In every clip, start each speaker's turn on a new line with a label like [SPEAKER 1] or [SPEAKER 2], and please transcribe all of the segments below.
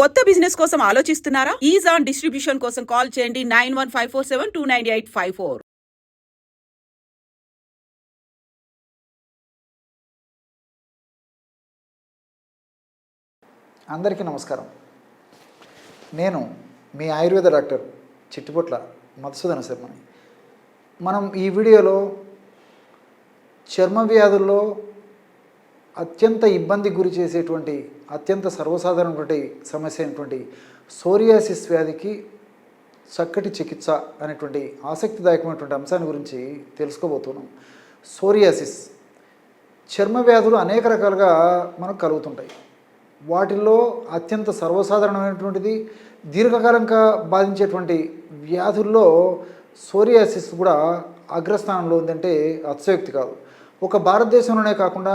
[SPEAKER 1] కొత్త బిజినెస్ కోసం ఆలోచిస్తున్నారా? ఈజ్ ఆన్ డిస్ట్రిబ్యూషన్ కోసం కాల్ చేయండి nine one five four seven two nine eight five four.
[SPEAKER 2] అందరికీ నమస్కారం. నేను మీ ఆయుర్వేద డాక్టర్ చిట్టుపొట్ల మధుసూదన శర్మని. మనం ఈ వీడియోలో చర్మ వ్యాధుల్లో అత్యంత ఇబ్బంది గురి చేసేటువంటి అత్యంత సర్వసాధారణటువంటి సమస్య అయినటువంటి సోరియాసిస్ వ్యాధికి చక్కటి చికిత్స అనేటువంటి ఆసక్తిదాయకమైనటువంటి అంశాన్ని గురించి తెలుసుకోబోతున్నాం. సోరియాసిస్. చర్మ వ్యాధులు అనేక రకాలుగా మనకు కలుగుతుంటాయి. వాటిల్లో అత్యంత సర్వసాధారణమైనటువంటిది దీర్ఘకాలంగా బాధించేటువంటి వ్యాధుల్లో సోరియాసిస్ కూడా అగ్రస్థానంలో ఉందంటే అతిశయోక్తి కాదు. ఒక భారతదేశంలోనే కాకుండా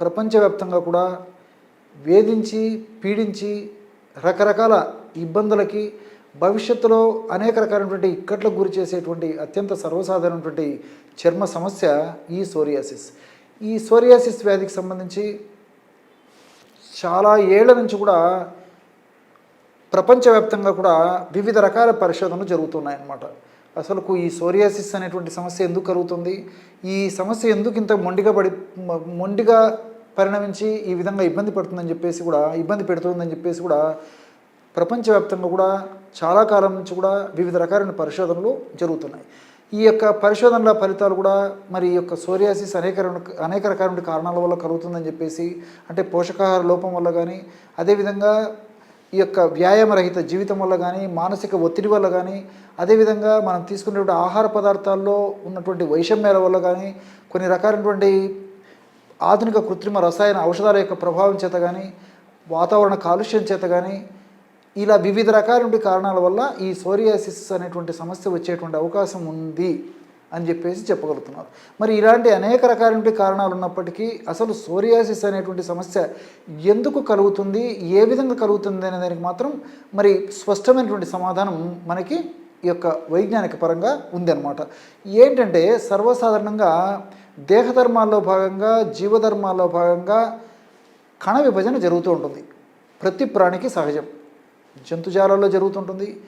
[SPEAKER 2] ప్రపంచవ్యాప్తంగా కూడా వేధించి పీడించి రకరకాల ఇబ్బందులకి భవిష్యత్తులో అనేక రకాలైనటువంటి ఇక్కట్లకు గురి చేసేటువంటి అత్యంత సర్వసాధారణమైనటువంటి చర్మ సమస్య ఈ సోరియాసిస్. ఈ సోరియాసిస్ వ్యాధికి సంబంధించి చాలా ఏళ్ళ నుంచి కూడా ప్రపంచవ్యాప్తంగా కూడా వివిధ రకాల పరిశోధనలు జరుగుతున్నాయన్నమాట. అసలుకు ఈ సోరియాసిస్ అనేటువంటి సమస్య ఎందుకు కలుగుతుంది? ఈ సమస్య ఎందుకు ఇంత మొండిగా పడి మొండిగా పరిణమించి ఈ విధంగా ఇబ్బంది పడుతుందని చెప్పేసి కూడా ఇబ్బంది పెడుతుందని చెప్పేసి కూడా ప్రపంచవ్యాప్తంగా కూడా చాలా కాలం నుంచి కూడా వివిధ రకాలైన పరిశోధనలు జరుగుతున్నాయి. ఈ యొక్క పరిశోధనల ఫలితాలు కూడా మరి ఈ యొక్క సోరియాసిస్ అనేక అనేక రకాల కారణాల వల్ల కలుగుతుందని చెప్పేసి అంటే పోషకాహార లోపం వల్ల కానీ అదేవిధంగా ఈ యొక్క వ్యాయామరహిత జీవితం వల్ల కానీ మానసిక ఒత్తిడి వల్ల కానీ అదేవిధంగా మనం తీసుకునేటువంటి ఆహార పదార్థాల్లో ఉన్నటువంటి వైషమ్యాల వల్ల కానీ కొన్ని రకాలైనటువంటి ఆధునిక కృత్రిమ రసాయన ఔషధాల యొక్క ప్రభావం చేత కానీ వాతావరణ కాలుష్యం చేత కానీ ఇలా వివిధ రకాలైన కారణాల వల్ల ఈ సోరియాసిస్ అనేటువంటి సమస్య వచ్చేటువంటి అవకాశం ఉంది. అని చెప్పేసి చెప్పగలుగుతున్నారు. మరి ఇలాంటి అనేక రకాలైన కారణాలు ఉన్నప్పటికీ అసలు సోరియాసిస్ అనేటువంటి సమస్య ఎందుకు కలుగుతుంది? ఏ విధంగా కలుగుతుంది అనే దానికి మాత్రం మరి స్పష్టమైనటువంటి సమాధానం మనకి ఈ యొక్క వైజ్ఞానిక పరంగా ఉందన్నమాట. ఏంటంటే సర్వసాధారణంగా దేహధర్మాల్లో భాగంగా జీవధర్మాల్లో భాగంగా కణ విభజన జరుగుతూ ఉంటుంది. ప్రతి ప్రాణికి సహజం. జంతుజాలాల్లో జరుగుతుంటుంది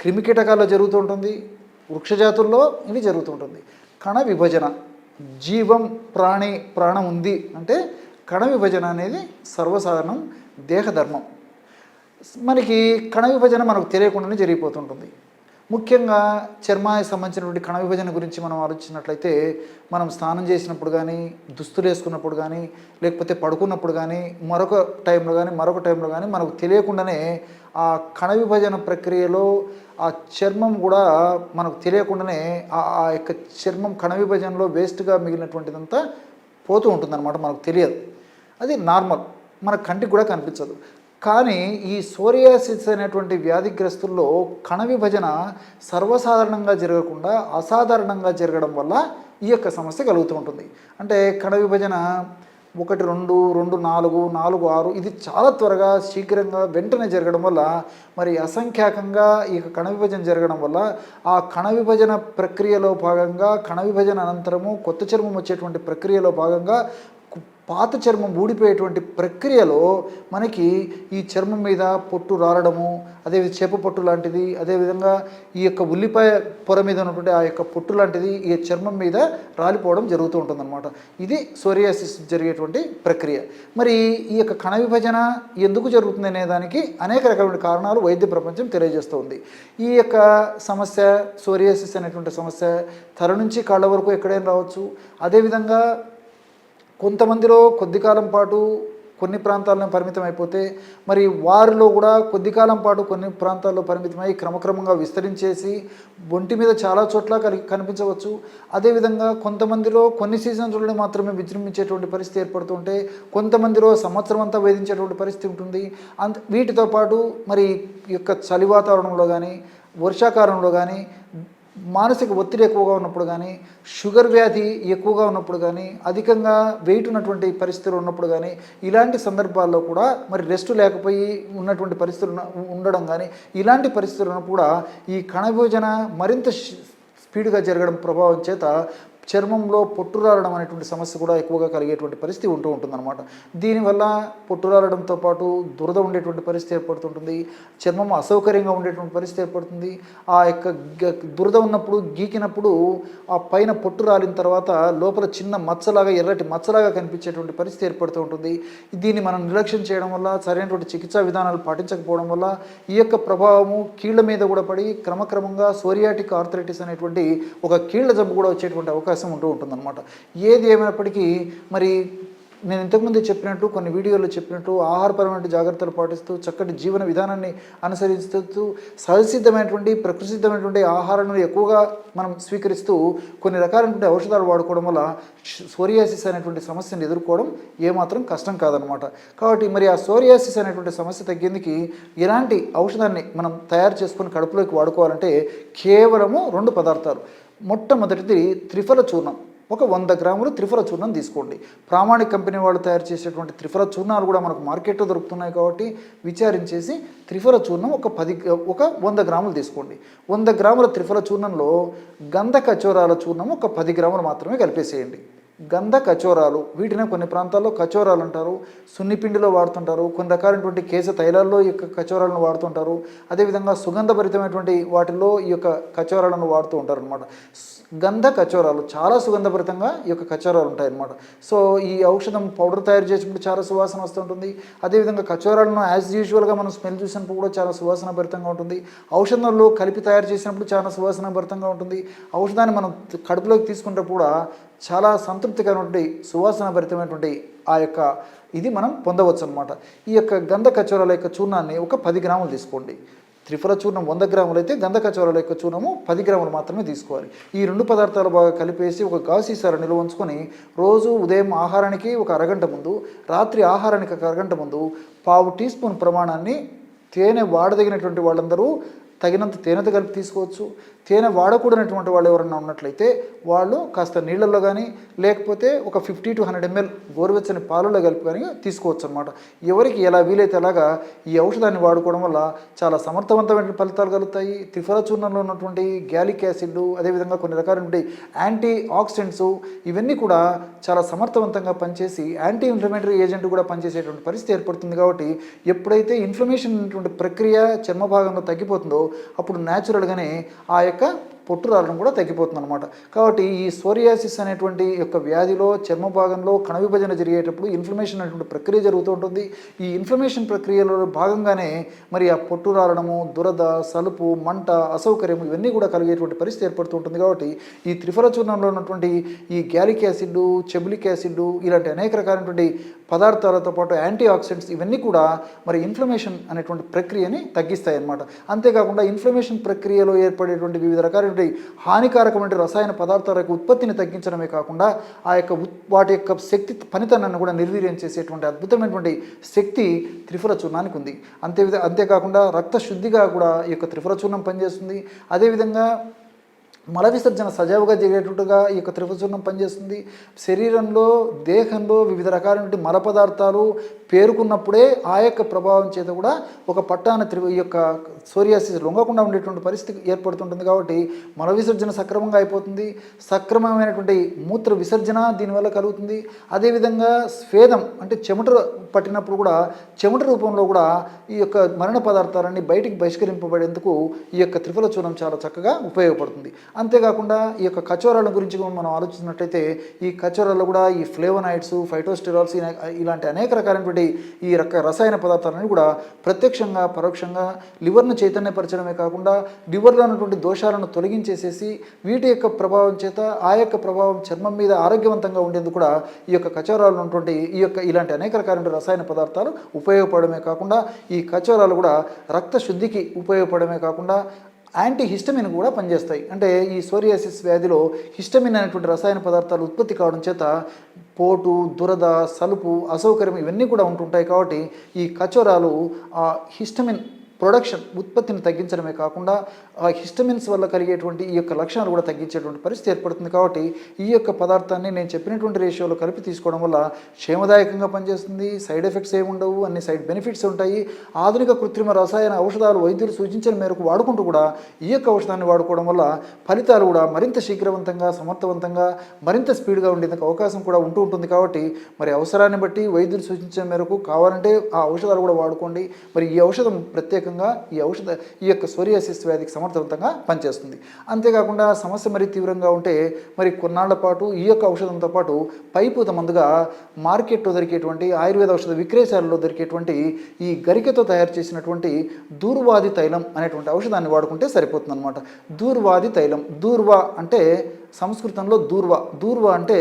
[SPEAKER 2] క్రిమికీటకాల్లో జరుగుతుంటుంది వృక్షజాతుల్లో ఇది జరుగుతుంటుంది. కణ విభజన. జీవం ప్రాణి ప్రాణం ఉంది అంటే కణ విభజన అనేది సర్వసాధారణం దేహధర్మం. మనకి కణ విభజన మనకు తెలియకుండానే జరిగిపోతుంటుంది. ముఖ్యంగా చర్మానికి సంబంధించినటువంటి కణ విభజన గురించి మనం ఆలోచించినట్లయితే మనం స్నానం చేసినప్పుడు కానీ దుస్తులు వేసుకున్నప్పుడు కానీ లేకపోతే పడుకున్నప్పుడు కానీ మరొక టైంలో కానీ మరొక టైంలో కానీ మనకు తెలియకుండానే ఆ కణ విభజన ప్రక్రియలో ఆ చర్మం కూడా మనకు తెలియకుండానే ఆ ఆ యొక్క చర్మం కణ విభజనలో వేస్ట్గా మిగిలినటువంటిదంతా పోతూ ఉంటుందన్నమాట మనకు తెలియదు. అది నార్మల్. మన కంటికి కూడా కనిపించదు. కానీ ఈ సోరియాసిస్ అనేటువంటి వ్యాధిగ్రస్తుల్లో కణ విభజన సర్వసాధారణంగా జరగకుండా అసాధారణంగా జరగడం వల్ల ఈ యొక్క సమస్య కలుగుతూ ఉంటుంది. అంటే కణ విభజన ఒకటి రెండు రెండు నాలుగు నాలుగు ఆరు ఇది చాలా త్వరగా శీఘ్రంగా వెంటనే జరగడం వల్ల మరి అసంఖ్యాకంగా ఈ యొక్క కణ విభజన జరగడం వల్ల ఆ కణ విభజన ప్రక్రియలో భాగంగా కణ విభజన అనంతరము కొత్త చర్మం వచ్చేటువంటి ప్రక్రియలో భాగంగా పాత చర్మం ఊడిపోయేటువంటి ప్రక్రియలో మనకి ఈ చర్మం మీద పొట్టు రాలడము అదే చేప పొట్టు లాంటిది అదేవిధంగా ఈ యొక్క ఉల్లిపాయ పొర మీద ఉన్నటువంటి ఆ యొక్క పొట్టు లాంటిది ఈ చర్మం మీద రాలిపోవడం జరుగుతూ ఉంటుందన్నమాట. ఇది సోరియాసిస్ జరిగేటువంటి ప్రక్రియ. మరి ఈ యొక్క కణ విభజన ఎందుకు జరుగుతుంది అనే దానికి అనేక రకమైన కారణాలు వైద్య ప్రపంచం తెలియజేస్తుంది. ఈ యొక్క సమస్య సోరియాసిస్ అనేటువంటి సమస్య తల నుంచి కాళ్ళ వరకు ఎక్కడైనా రావచ్చు. అదేవిధంగా కొంతమందిలో కొద్ది కాలం పాటు కొన్ని ప్రాంతాలను పరిమితం అయిపోతే మరి వారిలో కూడా కొద్ది కాలం పాటు కొన్ని ప్రాంతాల్లో పరిమితమై క్రమక్రమంగా విస్తరించేసి ఒంటి మీద చాలా చోట్ల కలి- కనిపించవచ్చు. అదేవిధంగా కొంతమందిలో కొన్ని సీజన్స్లోనే మాత్రమే విజృంభించేటువంటి పరిస్థితి ఏర్పడుతుంటే కొంతమందిలో సంవత్సరం అంతా వేధించేటువంటి పరిస్థితి ఉంటుంది. అంత వీటితో పాటు మరి యొక్క చలి వాతావరణంలో కానీ వర్షాకాలంలో కానీ మానసిక ఒత్తిడి ఎక్కువగా ఉన్నప్పుడు కానీ షుగర్ వ్యాధి ఎక్కువగా ఉన్నప్పుడు కానీ అధికంగా వెయిట్ ఉన్నటువంటి పరిస్థితులు ఉన్నప్పుడు కానీ ఇలాంటి సందర్భాల్లో కూడా మరి రెస్ట్ లేకపోయి ఉన్నటువంటి పరిస్థితులు ఉండడం కానీ ఇలాంటి పరిస్థితులను కూడా ఈ కణభోజన మరింత స్పీడ్గా జరగడం ప్రభావం చేత చర్మంలో పొట్టు రాలడం అనేటువంటి సమస్య కూడా ఎక్కువగా కలిగేటువంటి పరిస్థితి ఉంటూ ఉంటుందన్నమాట. దీనివల్ల పొట్టు రాలడంతో పాటు దురద ఉండేటువంటి పరిస్థితి ఏర్పడుతుంటుంది. చర్మం అసౌకర్యంగా ఉండేటువంటి పరిస్థితి ఏర్పడుతుంది. ఆ యొక్క దురద ఉన్నప్పుడు గీకినప్పుడు ఆ పైన పొట్టు రాలిన తర్వాత లోపల చిన్న మచ్చలాగా ఎర్రటి మచ్చలాగా కనిపించేటువంటి పరిస్థితి ఏర్పడుతూ ఉంటుంది. దీన్ని మనం నిర్లక్ష్యం చేయడం వల్ల సరైనటువంటి చికిత్సా విధానాలు పాటించకపోవడం వల్ల ఈ యొక్క ప్రభావము కీళ్ళ మీద కూడా పడి క్రమక్రమంగా సోరియాటిక్ ఆర్థరైటిస్ అనేటువంటి ఒక కీళ్ళ జబ్బు కూడా వచ్చేటువంటి అవకాశం అవకాశం ఉంటూ ఉంటుందన్నమాట. ఏది ఏమైనప్పటికీ మరి నేను ఇంతకుముందు చెప్పినట్టు కొన్ని వీడియోలో చెప్పినట్టు ఆహారపరమైన జాగ్రత్తలు పాటిస్తూ చక్కటి జీవన విధానాన్ని అనుసరిస్తూ సహసిద్ధమైనటువంటి ప్రకృతిసిద్ధమైనటువంటి ఆహారాన్ని ఎక్కువగా మనం స్వీకరిస్తూ కొన్ని రకాలైనటువంటి ఔషధాలు వాడుకోవడం వల్ల సోరియాసిస్ అనేటువంటి సమస్యను ఎదుర్కోవడం ఏమాత్రం కష్టం కాదనమాట కాబట్టి మరి ఆ సోరియాసిస్ అనేటువంటి సమస్య తగ్గేందుకు ఎలాంటి ఔషధాన్ని మనం తయారు చేసుకొని కడుపులోకి వాడుకోవాలంటే కేవలము రెండు పదార్థాలు. మొట్టమొదటిది త్రిఫల చూర్ణం. ఒక వంద గ్రాములు త్రిఫల చూర్ణం తీసుకోండి. ప్రామాణిక కంపెనీ వాళ్ళు తయారు చేసేటువంటి త్రిఫల చూర్ణాలు కూడా మనకు మార్కెట్లో దొరుకుతున్నాయి కాబట్టి విచారించేసి త్రిఫల చూర్ణం ఒక పది ఒక వంద గ్రాములు తీసుకోండి. వంద గ్రాముల త్రిఫల చూర్ణంలో గంధ కచోరాల చూర్ణం ఒక పది గ్రాములు మాత్రమే కలిపేసేయండి. గంధ కచోరాలు. వీటిని కొన్ని ప్రాంతాల్లో కచోరాలు అంటారు. సున్నిపిండిలో వాడుతుంటారు. కొన్ని రకాలైనటువంటి కేశ తైలాల్లో ఈ యొక్క కచోరాలను వాడుతుంటారు. అదేవిధంగా సుగంధభరితమైనటువంటి వాటిల్లో ఈ యొక్క కచోరాలను వాడుతూ ఉంటారు అనమాట గంధ కచోరాలు చాలా సుగంధభరితంగా ఈ యొక్క కచోరాలు ఉంటాయి అన్నమాట సో ఈ ఔషధం పౌడర్ తయారు చేసినప్పుడు చాలా సువాసన వస్తుంటుంది అదేవిధంగా కచోరాలను యాజ్ యూజువల్గా మనం స్మెల్ చూసినప్పుడు కూడా చాలా సువాసన భరితంగా ఉంటుంది. ఔషధంలో కలిపి తయారు చేసినప్పుడు చాలా సువాసన భరితంగా ఉంటుంది. ఔషధాన్ని మనం కడుపులోకి తీసుకుంటే కూడా చాలా సంతృప్తికరమైనటువంటి సువాసన భరితమైనటువంటి ఆ యొక్క ఇది మనం పొందవచ్చు అనమాట ఈ యొక్క గంధ కచోరాల యొక్క చూర్ణాన్ని ఒక పది గ్రాములు తీసుకోండి. త్రిఫల చూర్ణం వంద గ్రాములు అయితే గంధకచోరల యొక్క చూర్ణము పది గ్రాములు మాత్రమే తీసుకోవాలి. ఈ రెండు పదార్థాలు బాగా కలిపేసి ఒక గాసీసార నిల్వ ఉంచుకొని రోజు ఉదయం ఆహారానికి ఒక అరగంట ముందు రాత్రి ఆహారానికి ఒక అరగంట ముందు పావు టీ స్పూన్ ప్రమాణాన్ని తేనె వాడదగినటువంటి వాళ్ళందరూ తగినంత తేనెతో కలిపి తీసుకోవచ్చు. తేనె వాడకూడనటువంటి వాళ్ళు ఎవరన్నా ఉన్నట్లయితే వాళ్ళు కాస్త నీళ్ళల్లో కానీ లేకపోతే ఒక ఫిఫ్టీ టు హండ్రెడ్ ఎంఎల్ గోరువెచ్చని పాలలో కలిపి కానీ తీసుకోవచ్చు అనమాట ఎవరికి ఎలా వీలైతే అలాగా ఈ ఔషధాన్ని వాడుకోవడం వల్ల చాలా సమర్థవంతమైన ఫలితాలు కలుగుతాయి. త్రిఫల చూర్ణంలో ఉన్నటువంటి గ్యాలిక్ యాసిడ్ అదేవిధంగా కొన్ని రకాలైనటువంటి యాంటీ ఆక్సిడెంట్స్ ఇవన్నీ కూడా చాలా సమర్థవంతంగా పనిచేసి యాంటీ ఇన్ఫ్లమేటరీ ఏజెంట్ కూడా పనిచేసేటువంటి పరిస్థితి ఏర్పడుతుంది కాబట్టి ఎప్పుడైతే ఇన్ఫ్లమేషన్ ప్రక్రియ చర్మ భాగంలో తగ్గిపోతుందో అప్పుడు న్యాచురల్గానే ఆ యొక్క పొట్టు రావడం కూడా తగ్గిపోతుంది అనమాట కాబట్టి ఈ సోరియాసిస్ అనేటువంటి యొక్క వ్యాధిలో చర్మ భాగంలో కణ విభజన జరిగేటప్పుడు ఇన్ఫ్లమేషన్ అనేటువంటి ప్రక్రియ జరుగుతూ ఉంటుంది. ఈ ఇన్ఫ్లమేషన్ ప్రక్రియలో భాగంగానే మరి ఆ పొట్టు రాలడము దురద సలుపు మంట అసౌకర్యం ఇవన్నీ కూడా కలిగేటువంటి పరిస్థితి ఏర్పడుతూ ఉంటుంది. కాబట్టి ఈ త్రిఫల చూర్ణంలో ఉన్నటువంటి ఈ గ్యాలిక్ యాసిడ్ చెబులిక్ యాసిడ్ ఇలాంటి అనేక రకాలైనటువంటి పదార్థాలతో పాటు యాంటీ ఆక్సిడెంట్స్ ఇవన్నీ కూడా మరి ఇన్ఫ్లమేషన్ అనేటువంటి ప్రక్రియని తగ్గిస్తాయి అన్నమాట అంతేకాకుండా ఇన్ఫ్లమేషన్ ప్రక్రియలో ఏర్పడేటువంటి వివిధ రకాలైనటువంటి హానికారకమైన రసాయన పదార్థాల యొక్క ఉత్పత్తిని తగ్గించడమే కాకుండా ఆ యొక్క వాటి యొక్క శక్తి పనితనాన్ని కూడా నిర్వీర్యం చేసేటువంటి అద్భుతమైనటువంటి శక్తి త్రిఫల చూర్ణానికి ఉంది. అంతే అంతేకాకుండా రక్త శుద్ధిగా కూడా ఈ యొక్క త్రిఫల చూర్ణం పనిచేస్తుంది. అదేవిధంగా మల విసర్జన సజావుగా జరిగేటట్టుగా ఈ యొక్క త్రిపుచూర్ణం పనిచేస్తుంది. శరీరంలో దేహంలో వివిధ రకాలైన మల పదార్థాలు పేరుకున్నప్పుడే ఆ యొక్క ప్రభావం చేత కూడా ఒక పట్టాన త్రి ఈ యొక్క సోరియాసిస్ లొంగకుండా ఉండేటువంటి పరిస్థితి ఏర్పడుతుంటుంది కాబట్టి మల విసర్జన సక్రమంగా అయిపోతుంది. సక్రమమైనటువంటి మూత్ర విసర్జన దీనివల్ల కలుగుతుంది. అదేవిధంగా స్వేదం అంటే చెమట పట్టినప్పుడు కూడా చెమట రూపంలో కూడా ఈ యొక్క మరణ పదార్థాలన్నీ బయటికి బహిష్కరింపబడేందుకు ఈ యొక్క త్రిఫల చూర్ణం చాలా చక్కగా ఉపయోగపడుతుంది. అంతేకాకుండా ఈ యొక్క కచోరాల గురించి మనం ఆలోచిస్తున్నట్లయితే ఈ కచోరాల్లో కూడా ఈ ఫ్లేవనాయిడ్స్ ఫైటోస్టిరాల్స్ ఇలాంటి అనేక రకాలైనటువంటి ఈ రక రసాయన పదార్థాలన్నీ కూడా ప్రత్యక్షంగా పరోక్షంగా లివర్ను చైతన్యపరచడమే కాకుండా లివర్లో ఉన్నటువంటి దోషాలను తొలగించేసేసి వీటి యొక్క ప్రభావం చేత ఆ యొక్క ప్రభావం చర్మం మీద ఆరోగ్యవంతంగా ఉండేందుకు కూడా ఈ యొక్క కచోరాలు ఉన్నటువంటి ఈ యొక్క ఇలాంటి అనేక రకాలైన రసాయన పదార్థాలు ఉపయోగపడమే కాకుండా ఈ కచోరాలు కూడా రక్త శుద్ధికి ఉపయోగపడమే కాకుండా యాంటీ హిస్టమిన్ కూడా పనిచేస్తాయి. అంటే ఈ సోరియాసిస్ వ్యాధిలో హిస్టమిన్ అనేటువంటి రసాయన పదార్థాలు ఉత్పత్తి కావడం చేత పోటు దురద సలుపు అసౌకర్యం ఇవన్నీ కూడా ఉంటుంటాయి కాబట్టి ఈ కచోరాలు ఆ హిస్టమిన్ ప్రొడక్షన్ ఉత్పత్తిని తగ్గించడమే కాకుండా ఆ హిస్టమిన్స్ వల్ల కలిగేటువంటి ఈ యొక్క లక్షణాలు కూడా తగ్గించేటువంటి పరిస్థితి ఏర్పడుతుంది కాబట్టి ఈ యొక్క పదార్థాన్ని నేను చెప్పినటువంటి రేషియోలో కలిపి తీసుకోవడం వల్ల క్షేమదాయకంగా పనిచేస్తుంది. సైడ్ ఎఫెక్ట్స్ ఏముండవు అన్ని సైడ్ బెనిఫిట్స్ ఉంటాయి. ఆధునిక కృత్రిమ రసాయన ఔషధాలు వైద్యులు సూచించిన మేరకు వాడుకుంటూ కూడా ఈ యొక్క ఔషధాన్ని వాడుకోవడం వల్ల ఫలితాలు కూడా మరింత శీఘ్రవంతంగా సమర్థవంతంగా మరింత స్పీడ్గా ఉండేందుకు అవకాశం కూడా ఉంటూ ఉంటుంది కాబట్టి మరి అవసరాన్ని బట్టి వైద్యులు సూచించిన మేరకు కావాలంటే ఆ ఔషధాలు కూడా వాడుకోండి. మరి ఈ ఔషధం ప్రత్యేకంగా ఈ ఔషధ ఈ యొక్క సోరియాసిస్ వ్యాధికి సమర్థవంతంగా పనిచేస్తుంది. అంతేకాకుండా సమస్య మరి తీవ్రంగా ఉంటే మరి కొన్నాళ్ళ పాటు ఈ యొక్క ఔషధంతో పాటు పైపూత మందుగా మార్కెట్లో దొరికేటువంటి ఆయుర్వేద ఔషధ విక్రయశాలలో దొరికేటువంటి ఈ గరికతో తయారు చేసినటువంటి దూర్వాది తైలం అనేటువంటి ఔషధాన్ని వాడుకుంటే సరిపోతుంది అనమాట దూర్వాది తైలం దూర్వా అంటే సంస్కృతంలో దూర్వ దూర్వ అంటే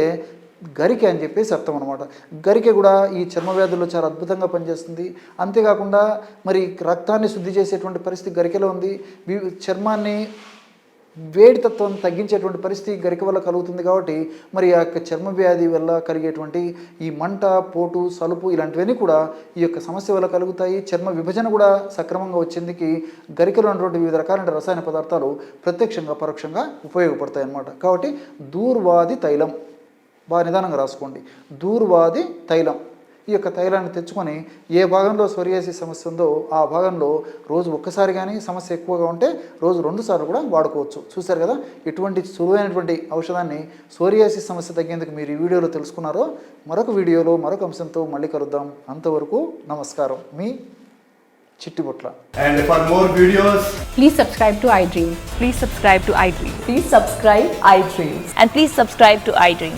[SPEAKER 2] గరికె అని చెప్పేసి అర్థం అనమాట గరికె కూడా ఈ చర్మ వ్యాధుల్లో చాలా అద్భుతంగా పనిచేస్తుంది. అంతేకాకుండా మరి రక్తాన్ని శుద్ధి చేసేటువంటి పరిస్థితి గరికెలో ఉంది. చర్మాన్ని వేడి తత్వం తగ్గించేటువంటి పరిస్థితి గరిక వల్ల కలుగుతుంది కాబట్టి మరి ఆ యొక్క చర్మ వ్యాధి వల్ల కలిగేటువంటి ఈ మంట పోటు సలుపు ఇలాంటివన్నీ కూడా ఈ యొక్క సమస్య వల్ల కలుగుతాయి. చర్మ విభజన కూడా సక్రమంగా వచ్చేందుకు గరికలో ఉన్నటువంటి వివిధ రకాలైన రసాయన పదార్థాలు ప్రత్యక్షంగా పరోక్షంగా ఉపయోగపడతాయి అన్నమాట కాబట్టి దూర్వాది తైలం. బాగా నిదానంగా రాసుకోండి దూర్వాది తైలం ఈ యొక్క తైలాన్ని తెచ్చుకొని ఏ భాగంలో సోరియాసిస్ సమస్య ఉందో ఆ భాగంలో రోజు ఒక్కసారి కానీ సమస్య ఎక్కువగా ఉంటే రోజు రెండు సార్లు కూడా వాడుకోవచ్చు చూశారు కదా ఎటువంటి సులువైనటువంటి ఔషధాన్ని సోరియాసిస్ సమస్య తగ్గేందుకు మీరు ఈ వీడియోలో తెలుసుకున్నారో మరొక వీడియోలో మరొక అంశంతో మళ్ళీ కలుద్దాం అంతవరకు నమస్కారం మీ Chittibotla
[SPEAKER 3] And for more videos,
[SPEAKER 4] Please subscribe to iDream.
[SPEAKER 5] Please subscribe to iDream.
[SPEAKER 6] Please subscribe iDreams.
[SPEAKER 5] And please subscribe to iDream.